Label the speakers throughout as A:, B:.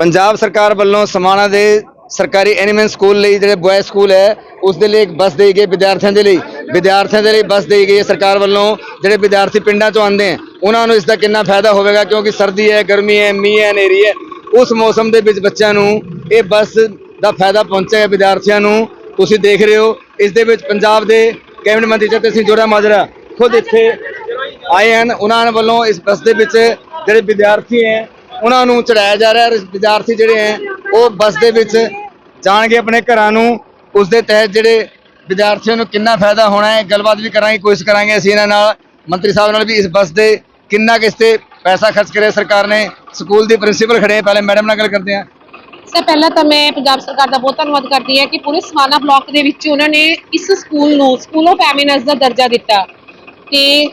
A: ਪੰਜਾਬ ਸਰਕਾਰ ਵੱਲੋਂ ਸਮਾਣਾ ਦੇ ਸਰਕਾਰੀ ਐਨੀਮਲ ਸਕੂਲ ਲਈ ਜਿਹੜੇ ਬॉय ਸਕੂਲ ਹੈ, ਉਸ ਦੇ ਲਈ ਇੱਕ ਬੱਸ ਦੇਈ ਗਈ ਵਿਦਿਆਰਥੀਆਂ ਦੇ ਲਈ। ਵਿਦਿਆਰਥੀਆਂ ਦੇ ਲਈ ਬੱਸ ਦੇਈ ਗਈ ਹੈ ਸਰਕਾਰ ਵੱਲੋਂ। ਜਿਹੜੇ ਵਿਦਿਆਰਥੀ ਪਿੰਡਾਂ ਚੋਂ ਆਉਂਦੇ ਹੈ, ਉਹਨਾਂ ਨੂੰ ਇਸ ਦਾ ਕਿੰਨਾ ਫਾਇਦਾ ਹੋਵੇਗਾ, ਕਿਉਂਕਿ ਸਰਦੀ ਹੈ, ਗਰਮੀ ਹੈ, ਮੀਂਹ ਹੈ, ਹਨੇਰੀ ਹੈ। ਉਸ ਮੌਸਮ ਦੇ ਵਿੱਚ ਬੱਚਿਆਂ ਨੂੰ ਇਹ ਬੱਸ ਦਾ ਫਾਇਦਾ ਪਹੁੰਚੇਗਾ ਵਿਦਿਆਰਥੀਆਂ ਨੂੰ। ਤੁਸੀਂ ਦੇਖ ਰਹੇ ਹੋ, ਇਸ ਦੇ ਵਿੱਚ ਪੰਜਾਬ ਦੇ ਕੈਬਨਿਟ ਮੰਤਰੀ ਜਗਤ ਸਿੰਘ ਜੋੜਾ ਮਾਜਰਾ ਖੁਦ ਇੱਥੇ ਆਏ ਹਨ। ਉਹਨਾਂ ਵੱਲੋਂ ਇਸ ਬੱਸ ਦੇ ਵਿੱਚ ਜਿਹੜੇ ਵਿਦਿਆਰਥੀ ਹੈ ਉਹਨਾਂ ਨੂੰ ਚੜਾਇਆ ਜਾ ਰਿਹਾ ਹੈ। ਵਿਦਿਆਰਥੀ ਜਿਹੜੇ ਹੈ, ਉਹ ਬੱਸ ਦੇ ਵਿੱਚ ਜਾਣਗੇ ਆਪਣੇ ਘਰਾਂ ਨੂੰ। ਉਸ ਦੇ ਤਹਿਤ ਜਿਹੜੇ ਵਿਦਿਆਰਥੀਆਂ ਨੂੰ ਕਿੰਨਾ ਫਾਇਦਾ ਹੋਣਾ ਹੈ, ਗੱਲਬਾਤ ਵੀ ਕਰਾਂਗੇ, ਕੋਸ਼ਿਸ਼ ਕਰਾਂਗੇ ਅਸੀਂ ਇਹਨਾਂ ਨਾਲ। ਮੰਤਰੀ ਸਾਹਿਬ ਨਾਲ ਵੀ ਇਸ ਬੱਸ ਦੇ ਕਿੰਨਾ ਕਿਸ ਤੇ ਪੈਸਾ ਖਰਚ ਕਰਿਆ ਸਰਕਾਰ ਨੇ। ਸਕੂਲ ਦੀ ਪ੍ਰਿੰਸੀਪਲ ਖੜੇ ਹੈ ਪਹਿਲੇ ਮੈਡਮ ਨਾਲ ਗੱਲ ਕਰਦੇ ਹਾਂ।
B: ਸਰ, ਪਹਿਲਾਂ ਤਾਂ ਮੈਂ ਪੰਜਾਬ ਸਰਕਾਰ ਦਾ ਬਹੁਤ ਧੰਨਵਾਦ ਕਰਦੀ ਹਾਂ ਕਿ ਪੂਰੇ ਸਮਾਨਾ ਬਲਾਕ ਦੇ ਵਿੱਚ ਉਹਨਾਂ ਨੇ ਇਸ ਸਕੂਲ ਨੂੰ, ਸਕੂਲ ਆਫ ਐਮਿਨੈਂਸ ਦਾ ਦਰਜਾ ਦਿੱਤਾ। ਤੇ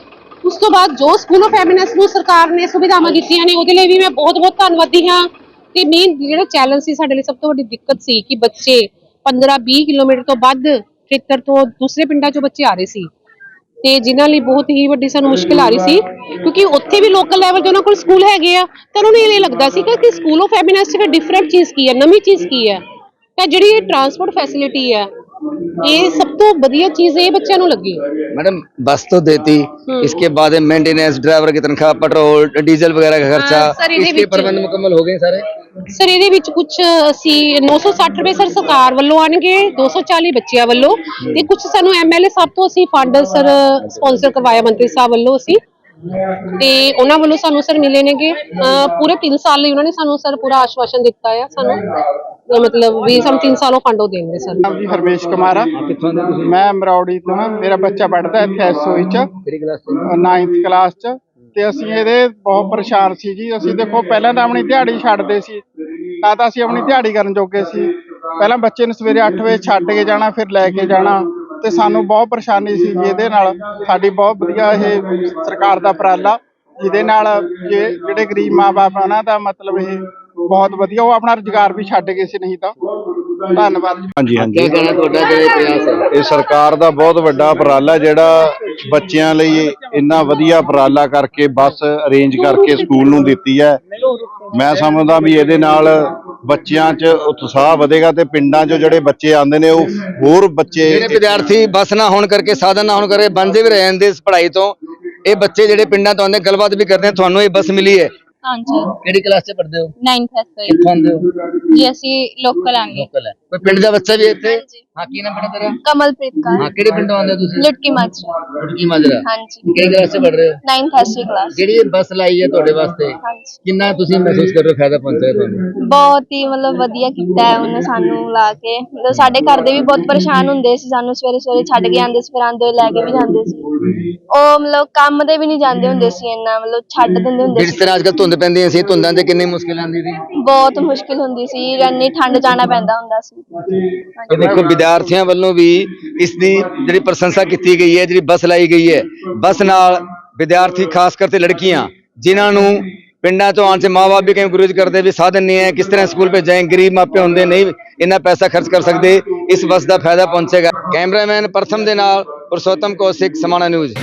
B: ਉਸ ਤੋਂ ਬਾਅਦ ਜੋ ਸਕੂਲ ਆਫ ਐਮਿਨੈਂਸ ਨੂੰ ਸਰਕਾਰ ਨੇ ਸੁਵਿਧਾਵਾਂ ਦਿੱਤੀਆਂ ਨੇ, ਉਹਦੇ ਲਈ ਵੀ ਮੈਂ ਬਹੁਤ ਬਹੁਤ ਧੰਨਵਾਦੀ ਹਾਂ। ਤੇ ਮੇਨ ਜਿਹੜਾ ਚੈਲੰਜ ਸੀ ਸਾਡੇ ਲਈ ਸਭ ਤੋਂ ਵੱਡੀ ਦਿੱਕਤ ਸੀ ਕਿ ਬੱਚੇ 15-20 ਕਿਲੋਮੀਟਰ ਤੋਂ ਵੱਧ ਖੇਤਰ ਤੋਂ ਦੂਸਰੇ ਪਿੰਡਾਂ ਚੋਂ ਬੱਚੇ ਆ ਰਹੇ ਸੀ। ਤੇ ਜਿਨ੍ਹਾਂ ਲਈ ਬਹੁਤ ਹੀ ਵੱਡੀ ਸਾਨੂੰ ਮੁਸ਼ਕਿਲ ਆ ਰਹੀ ਸੀ, ਕਿਉਂਕਿ ਉੱਥੇ ਵੀ ਲੋਕਲ ਲੈਵਲ ਤੇ ਉਹਨਾਂ ਕੋਲ ਸਕੂਲ ਹੈਗੇ ਆ, ਤਾਂ ਉਹਨਾਂ ਨੂੰ ਇਹ ਲੱਗਦਾ ਸੀ ਕਿ ਸਕੂਲ ਆਫ ਹੈਪੀਨੈਸ ਚ ਫਿਰ ਡਿਫਰੈਂਟ ਚੀਜ਼ ਕੀ ਹੈ, ਨਵੀਂ ਚੀਜ਼ ਕੀ ਹੈ? ਤਾਂ ਜਿਹੜੀ ਇਹ ਟਰਾਂਸਪੋਰਟ ਫੈਸਿਲਿਟੀ ਹੈ ਇਹ ਸਭ ਤੋਂ ਵਧੀਆ ਚੀਜ਼ ਇਹ ਬੱਚਿਆਂ ਨੂੰ ਲੱਗੀ
A: मैडम बस तो देती इसके बाद मेंटेनेंस ड्राइवर की तनख्वाह पेट्रोल डीजल वगैरह का खर्चा
B: हाँ, सर, इन्हें
A: इसके
B: विच-
A: प्रबंध मुकम्मल हो गए सारे
B: ਸਰ ਇਹਦੇ ਵਿੱਚ ਕੁਝ ਅਸੀਂ 960 ਰੁਪਏ ਸਰ ਸਰਕਾਰ ਵੱਲੋਂ ਆਣਗੇ 240 ਬੱਚਿਆਂ ਵੱਲੋਂ ਤੇ ਕੁਝ ਸਾਨੂੰ ਐਮਐਲਏ ਸਾਹਿਬ ਤੋਂ ਅਸੀਂ ਫੰਡ ਸਰ ਸਪਾਂਸਰ ਕਰਵਾਇਆ ਮੰਤਰੀ ਸਾਹਿਬ ਵੱਲੋਂ ਅਸੀਂ ਤੇ ਉਹਨਾਂ ਵੱਲੋਂ ਸਾਨੂੰ ਸਰ ਮਿਲੇ ਨੇਗੇ ਅਹ ਪੂਰੇ 3 ਸਾਲ ਲਈ ਉਹਨਾਂ ਨੇ ਸਾਨੂੰ ਸਰ ਪੂਰਾ ਆਸ਼ਵਾਸਨ ਦਿੱਤਾ ਹੈ ਸਾਨੂੰ ਅਹ ਮਤਲਬ ਵੀ ਸਾਨੂੰ 3 ਸਾਲੋਂ ਫੰਡ ਉਹ ਦੇਣਗੇ ਸਰ
C: ਨਾਮ ਜੀ ਹਰਮੇਸ਼ ਕੁਮਾਰ ਆ
A: कितों दे तुसीं
C: ਮੈਂ ਮਰੌੜੀ ਤੋਂ ਹਾਂ ਮੇਰਾ ਬੱਚਾ ਪੜ੍ਹਦਾ ਇੱਥੇ ਐਸਓਈ ਚ
A: ਕਿਹੜੀ ਕਲਾਸ ਚ
C: 9th ਕਲਾਸ ਚ ਤੇ ਅਸੀਂ ਇਹਦੇ ਬਹੁਤ ਪਰੇਸ਼ਾਨ ਸੀ ਜੀ ਅਸੀਂ ਦੇਖੋ ਪਹਿਲਾਂ ਤਾਂ ਆਪਣੀ ਦਿਹਾੜੀ ਛੱਡਦੇ ਸੀ ਤਾਂ ਤਾਂ ਅਸੀਂ ਆਪਣੀ ਦਿਹਾੜੀ ਕਰਨ ਜੋਗੇ ਸੀ ਪਹਿਲਾਂ ਬੱਚੇ ਨੂੰ ਸਵੇਰੇ 8 ਵਜੇ ਛੱਡ ਕੇ ਜਾਣਾ ਫਿਰ ਲੈ ਕੇ ਜਾਣਾ ਤੇ ਸਾਨੂੰ ਬਹੁਤ ਪਰੇਸ਼ਾਨੀ ਸੀ ਜੀ ਇਹਦੇ ਨਾਲ ਸਾਡੀ ਬਹੁਤ ਵਧੀਆ ਇਹ ਸਰਕਾਰ ਦਾ ਉਪਰਾਲਾ ਜਿਹਦੇ ਨਾਲ ਜੇ ਜਿਹੜੇ ਗਰੀਬ ਮਾਪੇ ਉਹਨਾਂ ਦਾ ਮਤਲਬ ਇਹ ਬਹੁਤ ਵਧੀਆ ਉਹ ਆਪਣਾ ਰੁਜ਼ਗਾਰ ਵੀ ਛੱਡ ਗਏ ਸੀ ਨਹੀਂ ਤਾਂ। ਧੰਨਵਾਦ
D: ਹਾਂਜੀ
A: ਕੀ
D: ਹਾਂਜੀ
A: ਕਹਿਣਾ ਤੁਹਾਡਾ ਜਿਹੜੇ ਪ੍ਰਯਾਸ ਹੈ
D: ਇਹ ਸਰਕਾਰ ਦਾ ਬਹੁਤ ਵੱਡਾ ਉਪਰਾਲਾ ਜਿਹੜਾ ਬੱਚਿਆਂ ਲਈ ਇੰਨਾ ਵਧੀਆ ਉਪਰਾਲਾ ਕਰਕੇ ਬੱਸ ਅਰੇਂਜ ਕਰਕੇ ਸਕੂਲ ਨੂੰ ਦਿੱਤੀ ਹੈ। ਮੈਂ ਸਮਝਦਾ ਵੀ ਇਹਦੇ ਨਾਲ ਬੱਚਿਆਂ 'ਚ ਉਤਸ਼ਾਹ ਵਧੇਗਾ ਤੇ ਪਿੰਡਾਂ 'ਚੋਂ ਜਿਹੜੇ ਬੱਚੇ ਆਉਂਦੇ ਨੇ ਉਹ ਹੋਰ ਬੱਚੇ
A: ਜਿਹੜੇ ਵਿਦਿਆਰਥੀ ਬੱਸ ਨਾ ਹੋਣ ਕਰਕੇ ਸਾਧਨ ਨਾ ਹੋਣ ਕਰਕੇ ਬੰਦੇ ਵੀ ਰਹਿ ਜਾਂਦੇ ਇਸ ਪੜ੍ਹਾਈ ਤੋਂ। ਇਹ ਬੱਚੇ ਜਿਹੜੇ ਪਿੰਡਾਂ ਤੋਂ ਆਉਂਦੇ ਗੱਲਬਾਤ ਵੀ ਕਰਦੇ ਤੁਹਾਨੂੰ ਇਹ ਬੱਸ ਮਿਲੀ ਹੈ।
E: ਹਾਂਜੀ।
A: ਕਿਹੜੀ ਕਲਾਸ 'ਚ ਪੜ੍ਹਦੇ ਹੋ?
E: 9th ਐਸਆਈ
A: ਕਿੱਥੋਂ ਆਉਂਦੇ ਹੋ?
E: ਜੀ ਅਸੀਂ ਲੋਕਲ ਆਂਗੇ
A: ਲੋਕਲ ਹੈ। ਕੋਈ ਪਿੰਡ ਦਾ ਬੱਚਾ ਵੀ ਹੈ ਇੱਥੇ?
E: ਹਾਂਜੀ।
A: ਹਾਂ ਕੀ ਨਾਮ ਬੇਟਾ ਤੇਰਾ?
E: ਕਮਲਪ੍ਰੀਤ ਕੌਰ।
A: ਹਾਂ ਕਿਹੜੇ ਪਿੰਡੋਂ ਆਉਂਦੇ ਹੋ ਤੁਸੀਂ?
E: ਲੁਟਕੀ ਮਾਜਰਾ।
A: ਲੁਟਕੀ ਮਾਜਰਾ।
E: ਹਾਂਜੀ।
A: ਕਿਹੜੀ ਕਲਾਸ 'ਚ ਪੜ੍ਹ ਰਹੇ ਹੋ?
E: 9th ਐਸਆਈ ਕਲਾਸ
A: ਜਿਹੜੀ ਇਹ ਬੱਸ ਲਾਈ ਹੈ ਤੁਹਾਡੇ ਵਾਸਤੇ
E: ਹਾਂਜੀ।
A: ਕਿੰਨਾ ਤੁਸੀਂ ਮਹਿਸੂਸ ਕਰ ਰਹੇ ਹੋ ਫਾਇਦਾ ਪਹੁੰਚਿਆ ਤੁਹਾਨੂੰ?
E: ਬਹੁਤ ਹੀ ਮਤਲਬ ਵਧੀਆ ਕੀਤਾ ਹੈ ਉਹਨੇ ਸਾਨੂੰ ਲਾ ਕੇ। ਮਤਲਬ ਸਾਡੇ ਘਰ ਦੇ ਵੀ ਬਹੁਤ ਪਰੇਸ਼ਾਨ ਹੁੰਦੇ ਸੀ ਸਾਨੂੰ ਸਵੇਰੇ ਸਵੇਰੇ ਛੱਡ ਕੇ ਆਉਂਦੇ ਸੀ ਫਿਰ ਆਉਂਦੇ ਹੋਏ ਲੈ ਕੇ ਵੀ ਜਾਂਦੇ ਸੀ। ਉਹ ਮਤਲਬ ਕੰਮ ਦੇ ਵੀ ਨਹੀਂ ਜਾਂਦੇ ਹੁੰਦੇ ਸੀ ਇੰਨਾ ਮਤਲਬ ਛੱਡ ਦਿੰਦੇ ਹੁੰਦੇ
A: ਜਿਸ
E: ਸੀ।
A: ਤਰ੍ਹਾਂ ਅੱਜਕੱਲ ਧੁੰਦ ਪੈਂਦੀਆਂ ਸੀ ਧੁੰਦਾਂ ਤੇ ਕਿੰਨੀ ਮੁਸ਼ਕਿਲ ਆਉਂਦੀ ਸੀ।
E: ਬਹੁਤ ਮੁਸ਼ਕਿਲ ਹੁੰਦੀ ਸੀ ਇੰਨੀ ਠੰਡ ਜਾਣਾ ਪੈਂਦਾ ਹੁੰਦਾ ਸੀ।
A: ਇਹ ਦੇਖੋ ਵਿਦਿਆਰਥੀਆਂ ਵੱਲੋਂ ਵੀ ਇਸ ਦੀ ਜਿਹੜੀ ਪ੍ਰਸ਼ੰਸਾ ਕੀਤੀ ਗਈ ਹੈ ਜਿਹੜੀ ਬੱਸ ਲਾਈ ਗਈ ਹੈ ਬੱਸ ਨਾਲ ਵਿਦਿਆਰਥੀ ਖਾਸ ਕਰਕੇ ਲੜਕੀਆਂ ਜਿਨ੍ਹਾਂ ਨੂੰ ਪਿੰਡਾਂ ਤੋਂ ਆਉਣ ਸੇ ਮਾਪੇ ਵੀ ਕਈ ਗੁਰੂਜ ਕਰਦੇ ਵੀ ਸਾਧਨ ਨਹੀਂ ਹੈ ਕਿਸ ਤਰ੍ਹਾਂ ਸਕੂਲ ਭੇਜਾਂ ਗਰੀਬ ਮਾਪੇ ਹੁੰਦੇ ਨਹੀਂ ਇੰਨਾ ਪੈਸਾ ਖਰਚ ਕਰ ਸਕਦੇ ਇਸ ਬੱਸ ਦਾ ਫਾਇਦਾ ਪਹੁੰਚੇਗਾ। ਕੈਮਰਾਮੈਨ ਪ੍ਰਥਮ ਦੇ ਨਾਲ ਪੁਰਸ਼ੋਤਮ ਕੌਸ਼ਿਕ ਸਮਾਣਾ ਨਿਊਜ਼।